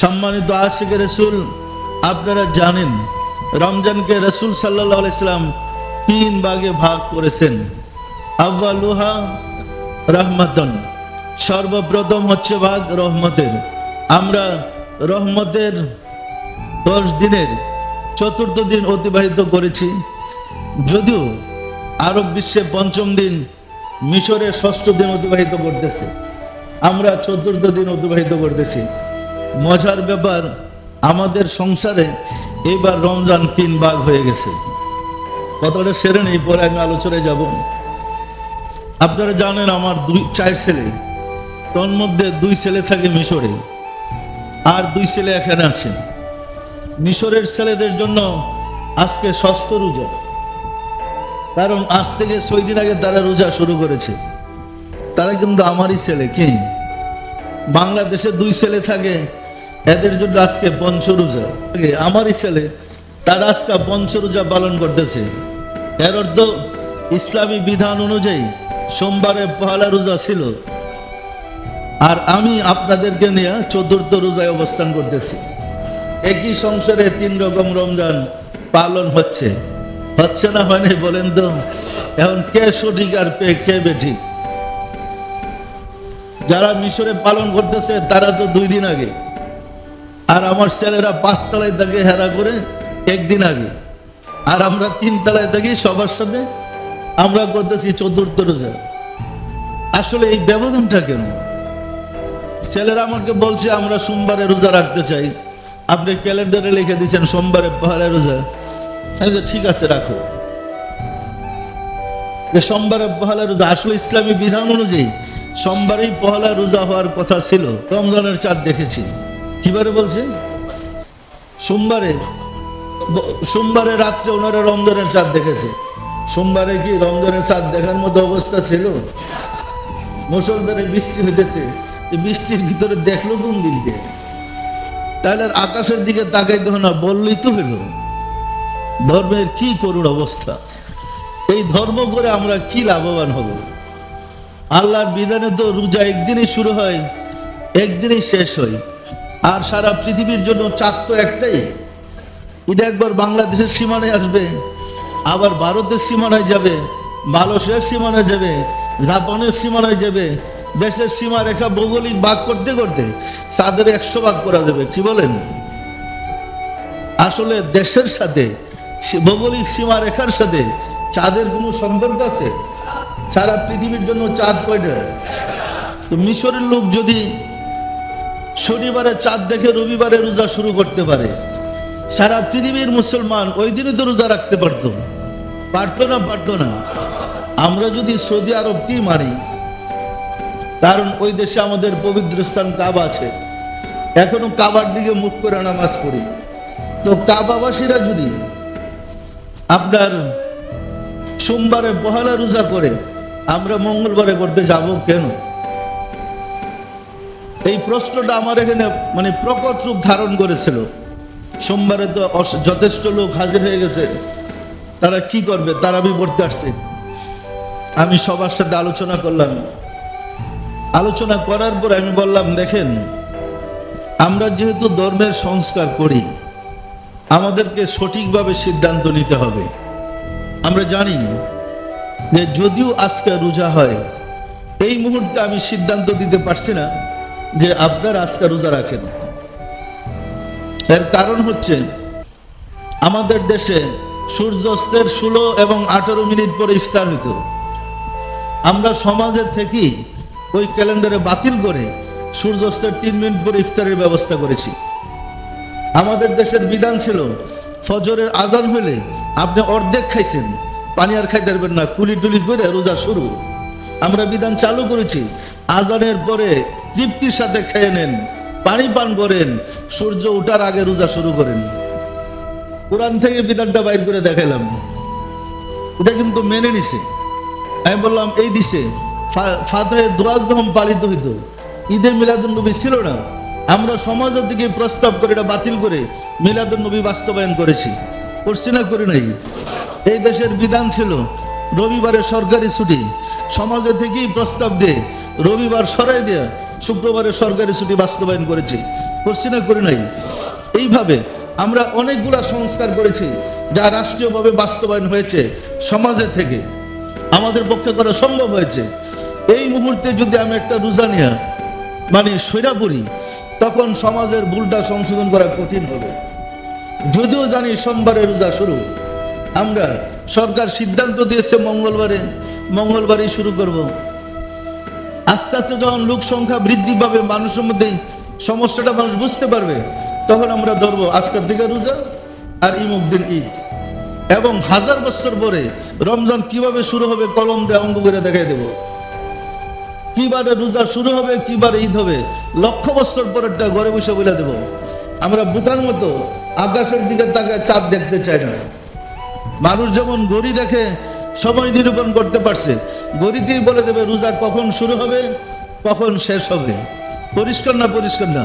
সম্মানিত আশিক রসুল, আপনারা জানেন রমজানকে রসুল সাল্লাহ ইসলাম তিন ভাগে ভাগ করেছেন। আব্বালুহা রহমতন, সর্বপ্রথম হচ্ছে ভাগ রহমতের। আমরা রহমতের দশ দিনের চতুর্থ দিন অতিবাহিত করেছি। যদিও আরব বিশ্বে পঞ্চম দিন মিশরের ষষ্ঠ দিন অতিবাহিত করতেছে। আমরা চতুর্থ দিন অতিবাহিত করতেছি। মজার ব্যাপার, আমাদের সংসারে এবার রমজান তিন ভাগ হয়ে গেছে। কথাটা সেরে নেই, পরে আমি আলোচনায় যাব। আপনারা জানেন আমার দুই, চার ছেলে। তোর মধ্যে দুই ছেলে থাকে মিশরে, আর দুই ছেলে এখানে আছে। মিশরের ছেলেদের জন্য আজকে ষষ্ঠ রোজা। কারণ আজ থেকে ছয় দিন আগে তারা রোজা শুরু করেছে। তারা কিন্তু আমারই ছেলে, কি? বাংলাদেশে দুই ছেলে থাকে এদের জন্য আজকে পঞ্চরোজা আমারই ছেলে, তারা আজকে পঞ্চরোজা পালন করতেছে। এর অর্থ, ইসলামী বিধান অনুযায়ী সোমবারে পহলা রোজা ছিল। আর আমি আপনাদেরকে নিয়ে চতুর্থ রোজায় অবস্থান করতেছি। একই সংসারে তিন রকম রমজান পালন হচ্ছে। হচ্ছে না হয় নাই বলেন তো? এখন কে সঠিক আর পে কে বেঠিক? যারা মিশরে পালন করতেছে, তারা তো দুই দিন আগে। আর আমার ছেলেরা পাঁচ পাঁচতলায় থাকে হেরা করে একদিন আগে। আর আমরা তিন তলায় থাকি সবার সাথে আমরা করতেছি চতুর্থ রোজা। আসলে এই ব্যবধানটা কেন? ছেলেরা আমাকে বলছে আমরা সোমবারে রোজা রাখতে চাই। আপনি ক্যালেন্ডারে লিখে দিয়েছেন সোমবারে পহেলা রোজা। বলছি, ঠিক আছে রাখো। যে সোমবারে পহেলা রোজা আসলে ইসলামী বিধান অনুযায়ী সোমবারেই পহেলা রোজা হওয়ার কথা ছিল। রমজানের চাঁদ দেখেছি। কিবারে বলছে? সোমবারে সোমবারে রাত্রে ওনারা রমজানের চাঁদ দেখেছে। সোমবারে কি রমজানের চাঁদ দেখার মতো অবস্থা ছিল? মুসলধারে বৃষ্টি হইতেছে। বৃষ্টির ভিতরে দেখল কোন দিনকে? তাহলে আকাশের দিকে তাকাইতে না, বললেই তো হলো। ধর্মের কি করুণ অবস্থা। এই ধর্ম করে আমরা কি লাভবান হব? আল্লাহর বিধানে তো রোজা একদিনই শুরু হয়, একদিনই শেষ হয়। আর সারা পৃথিবীর জন্য চাঁদ তো একটাই। এটা একবার বাংলাদেশের সীমানায় আসবে, আবার ভারতের সীমানায় যাবে, মালয়েশিয়ার সীমানায় যাবে, জাপানের সীমানায় যাবে, দেশের সীমা রেখা ভৌগোলিক ভাগ করতে করতে চাঁদের একশো ভাগ করা যাবে, কি বলেন? আসলে দেশের সাথে ভৌগোলিক সীমা রেখার সাথে চাঁদের কোনো সম্পর্ক আছে? সারা পৃথিবীর জন্য চাঁদ কয়টা? তো মিশরের লোক যদি শনিবারে চাঁদ দেখে রবিবারে রোজা শুরু করতে পারে। সারা পৃথিবীর মুসলমান ওই দিনে তো রোজা রাখতে পারতো। পারতো না পারতো না। আমরা যদি সৌদি আরবকেই মারি, কারণ ওই দেশে আমাদের পবিত্র স্থান কাবা আছে। এখনও কাবার দিকে মুখ করে নামাজ পড়ি। তো কাবাবাসীরা যদি আপনার সোমবারে পহেলা রোজা করে, আমরা মঙ্গলবারে করতে যাব কেন? এই প্রশ্নটা আমার এখানে মানে প্রকট রূপ ধারণ করেছিল। সোমবারে তো যথেষ্ট লোক হাজির হয়ে গেছে। তারা কি করবে? তারা পড়তে আসছে। আমি সবার সাথে আলোচনা করলাম। আলোচনা করার পর আমি বললাম, দেখেন, আমরা যেহেতু ধর্মের সংস্কার করি, আমাদেরকে সঠিকভাবে সিদ্ধান্ত নিতে হবে। আমরা জানি যে যদিও আজকে রোজা হয়, এই মুহূর্তে আমি সিদ্ধান্ত দিতে পারছি না যে আপনার আজকে রোজা রাখেন। এর কারণ হচ্ছে, আমাদের দেশে সূর্যাস্তের ষোলো এবং আঠারো মিনিট পরে ইফতার হইতো। আমরা সমাজে থেকেই ওই ক্যালেন্ডারে বাতিল করে সূর্যাস্তের তিন মিনিট পরে ইফতারের ব্যবস্থা করেছি। আমাদের দেশের বিধান ছিল, ফজরের আজান হলে আপনি অর্ধেক খাইছেন, পানি আর খাইতে পারবেন না, কুলি টুলি করে রোজা শুরু। আমরা বিধান চালু করেছি, আজানের পরে তৃপ্তির সাথে খেয়ে নেন, পানি পান করেন, সূর্য ওঠার আগে রোজা শুরু করেন। কোরআন থেকে বিধানটা বাইর করে দেখালাম ওটা কিন্তু মেনে নিছে। আমি বললাম, এই দিছে। ফাতে দোয়াজ যখন পালিত হইতো, ঈদে মিলাদুল নবী ছিল না। আমরা সমাজের দিকে প্রস্তাব করে, এটা বাতিল করে মিলাদুল নবী বাস্তবায়ন করেছি। করছি না, করি নাই। এই দেশের বিধান ছিল, রবিবারে সরকারি ছুটি। সমাজে থেকেই প্রস্তাব দিয়ে, রবিবার সরাই দিয়ে শুক্রবারে সরকারি ছুটি বাস্তবায়ন করেছি। করছি না করি নাই। এইভাবে আমরা অনেকগুলা সংস্কার করেছি যা রাষ্ট্রীয়ভাবে বাস্তবায়ন হয়েছে সমাজে থেকে। আমাদের পক্ষে করা সম্ভব হয়েছে। এই মুহূর্তে যদি আমি একটা রোজা নিয়ে মানে সৈরা পড়ি, তখন সমাজের ভুলটা সংশোধন করা কঠিন হবে। যদিও জানি সোমবারে রোজা শুরু। আমরা সরকার সিদ্ধান্ত দিয়েছে মঙ্গলবারে। মঙ্গলবারই শুরু করব। আস্তে আস্তে যখন লোক সংখ্যা বৃদ্ধি পাবে, মানুষের মধ্যে সমস্যাটা মানুষ বুঝতে পারবে, তখন আমরা ধরবো আজকের দিকে রোজা আর ইমুক দিন ঈদ। এবং হাজার বছর পরে রমজান কীভাবে শুরু হবে কলম দিয়ে অঙ্গ করে দেখাই দেব। কিবারে রোজা শুরু হবে কিবারে ঈদ হবে, লক্ষ বছর পরেরটা ঘরে বসে বলে দেব। আমরা বুকার মতো আকাশের দিকে তাকে চাঁদ দেখতে চাই না। মানুষ যেমন গড়ি দেখে সময় নিরূপণ করতে পারছে গড়িতেই বলে দেবে রোজা কখন শুরু হবে? কখন শেষ হবে? পরিষ্কার না পরিষ্কার না?